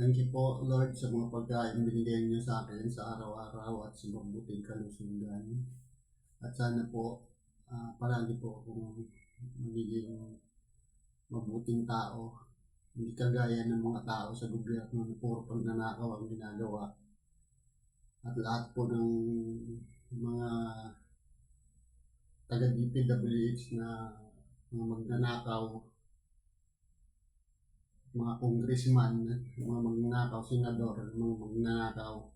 Thank you po, Lord, sa mga pagkain binigay niyo sa akin sa araw-araw at sa mabuting kalusugan. At sana po, ah, palagi po akong magiging mabuting tao. Hindi kagaya ng mga tao sa gobyerno na puro pagnanakaw ang ginagawa. At lahat po ng mga taga-DPWH na mga magnanakaw, mga congressman, mga magnanakaw, senador, mga magnanakaw,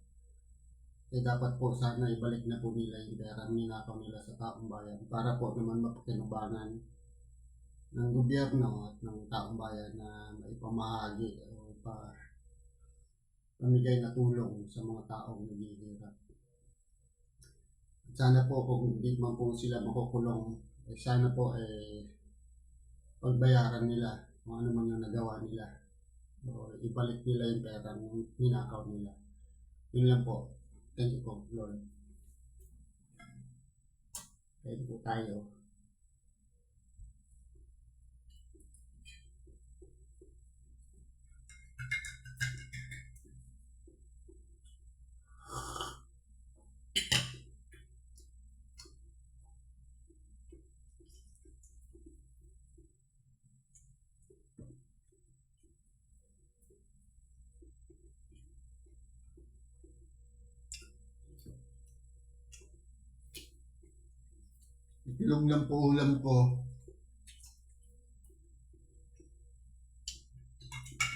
eh dapat po sana ibalik na po nila yung pera ninakaw nila sa taong bayan para po naman mapakinabangan ng gobyerno at ng taong bayan na maipamahagi o pa pamigay na tulong sa mga taong naghihirap. Sana po kung hindi man po sila makukulong, eh sana po eh pagbayaran nila kung ano man yung nagawa nila. O ibalik nila yung pera ng ninakaw nila. Yun lang po. Thank you po, Lord. Thank you po tayo. Itlog lang po ulam ko.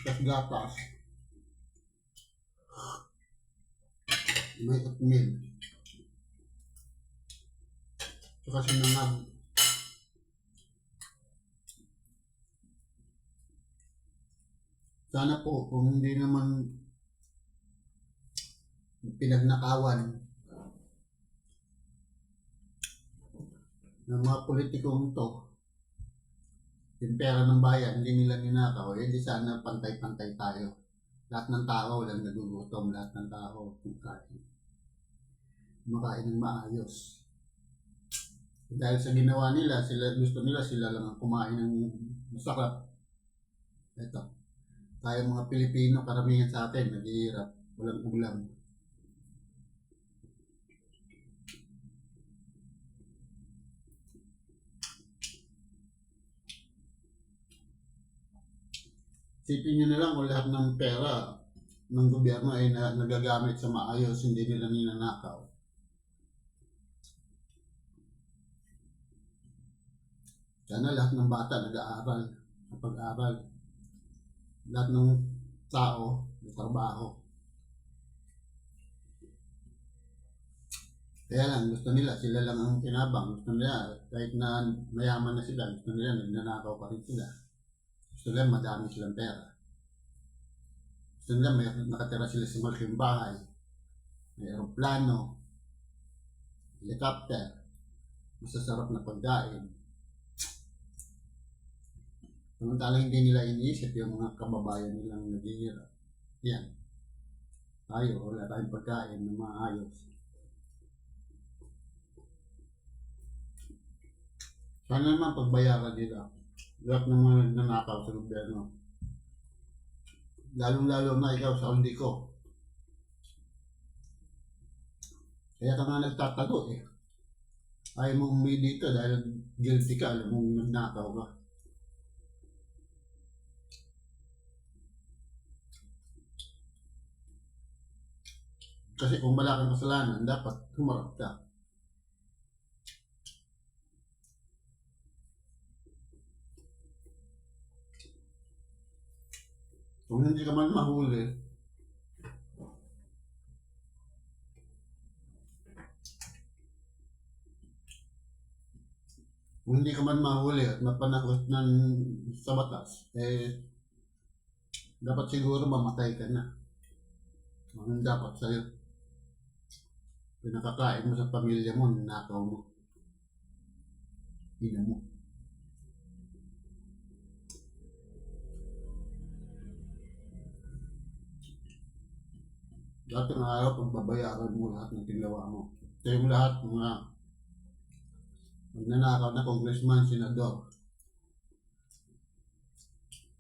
Tapos gatas. May oatmeal. Saka sinangag. Sana po, kung hindi naman pinagnakawan ng mga politikong to, yung pera ng bayan, hindi nila ninakaw, eh di sana pantay-pantay tayo. Lahat ng tao walang nagugutom, lahat ng tao kumakain. Makain ng maayos. Dahil sa ginawa nila, sila gusto nila sila lang ang kumain ng masarap. Ito. Tayo mga Pilipino, karamihan sa atin, naghihirap, walang ulam. Sipin nyo na lang kung lahat ng pera ng gobyerno ay na, nagagamit sa maayos, hindi nila ninanakaw. Sana lahat ng bata nag-aaral, napag-aaral. Lahat ng tao, may trabaho. Kaya lang, gusto nila, sila lang ang kinabang. Gusto nila, kahit na mayaman na sila, gusto nila, nagnanakaw pa rin sila. Gusto nila, madami silang pera. Gusto nila, may nakatira sila sa malaking bahay. May aeroplano, helicopter, masasarap na pagkain. Samantalang hindi nila iniisip yung mga kababayan nilang naghihirap. Yan. Tayo, wala tayong pagkain na maayos. Sana naman pagbayaran nila. Lahat ng mga nagnanakaw sa gobyerno. Lalong-lalo na ikaw sa undi ko. Kaya ka nga nagtatago eh. Ayaw mo umuwi dito dahil guilty ka, alam mong nagnakaw ka. Kasi kung wala kang kasalanan, dapat humarap ka. Kung hindi ka man mahuli, kung hindi ka man mahuli at mapanakot ng sa batas, eh, dapat siguro mamatay ka na. Ang dapat sa'yo. Pinakakain mo sa pamilya mo, ninakaw mo. Ina mo. Lahat ng araw, pagbabayaran mo lahat ng ginawa mo. Kayong lahat, mga magnanakaw na congressman, senador,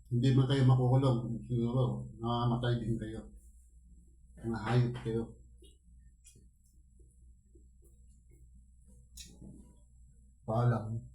hindi man kayo makukulong, siguro, namamatay din kayo. Mga hayop kayo. Paalam.